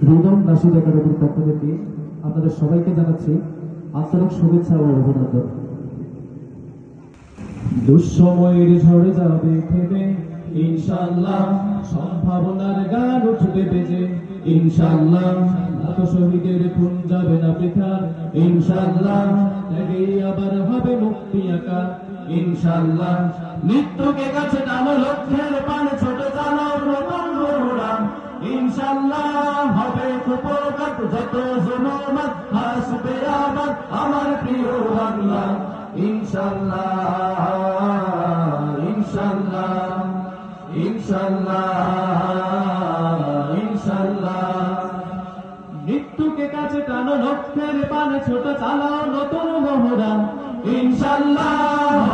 হৃদয় নাসিদ একাডেমির পক্ষ থেকে আপনাদের সবাইকে জানাচ্ছি আন্তরিক শুভেচ্ছা ও অভিনন্দন। দুঃসময়ের ঝড়ে যাবে থেমে ইনশাল্লাহ সম্ভাবনার গান উঠবে বেজে। ইনশাল্লাহ লাখ শহীদের খুন যাবে না বৃথা। ইনশাল্লাহ ত্যাগেই আবার হবে মুক্তি আঁকা ইনশাল্লাহ মৃত্যুকে কাছে টানো লক্ষ্যের পানে ছোট চালাও মোহরা ইনশাল্লাহ আমার প্রিয় বাংলা। ইনশাল্লাহ ইনশাল্লাহ ইনশাল্লাহ কাছে ছোট চালাও নতুন মোহরা ইনশাল্লাহ।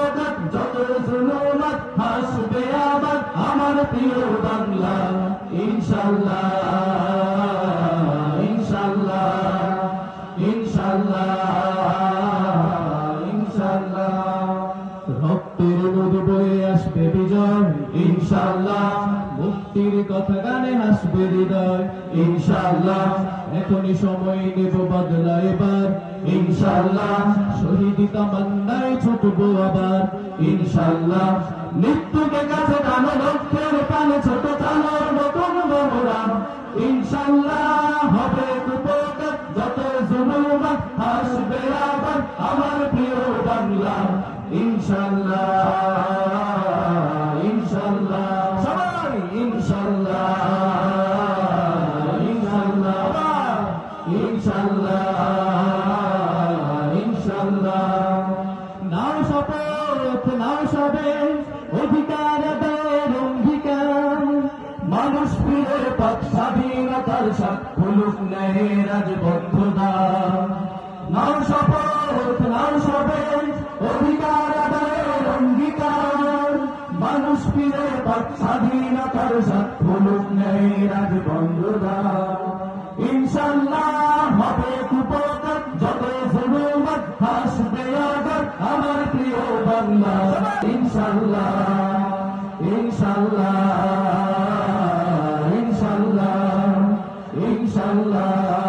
ইনশাল্লাহ এখনই সময় নেব বদলা এবার ইনশাল্লাহ শহীদি তামান্নায় ছুটবো আবার ইনশাল্লাহ মৃত্যুকে কাছে টানো লক্ষ্যের পানে ছোট মোহরাম ইনশাল্লাহ হবে কুপকাত যত জুলুমাত হাসবে আবার আমার প্রিয় বাংলা। ইনশাল্লাহ ইনশাল্লাহ সবাই ইনশাল্লাহ ইনশাল্লাহ ইনশাল্লাহ ইনশাল্লাহ নাও শপথ নাও সবে অধিকার ফিরে পথ স্বাধীনতার সাথ ফুলুক নেয় রাজবদ্ধতা নাও শপথ সবে অধিকার আদায়ের অঙ্গীকার। মানুষ স্বাধীনতার রাজবন্ধতা ইনশাল্লাহ হবে কুপকাত যত জুলুমত হাসবে আবার আমার প্রিয় বাংলা। ইনশাল্লাহ ইনশাল্লাহ sallallahu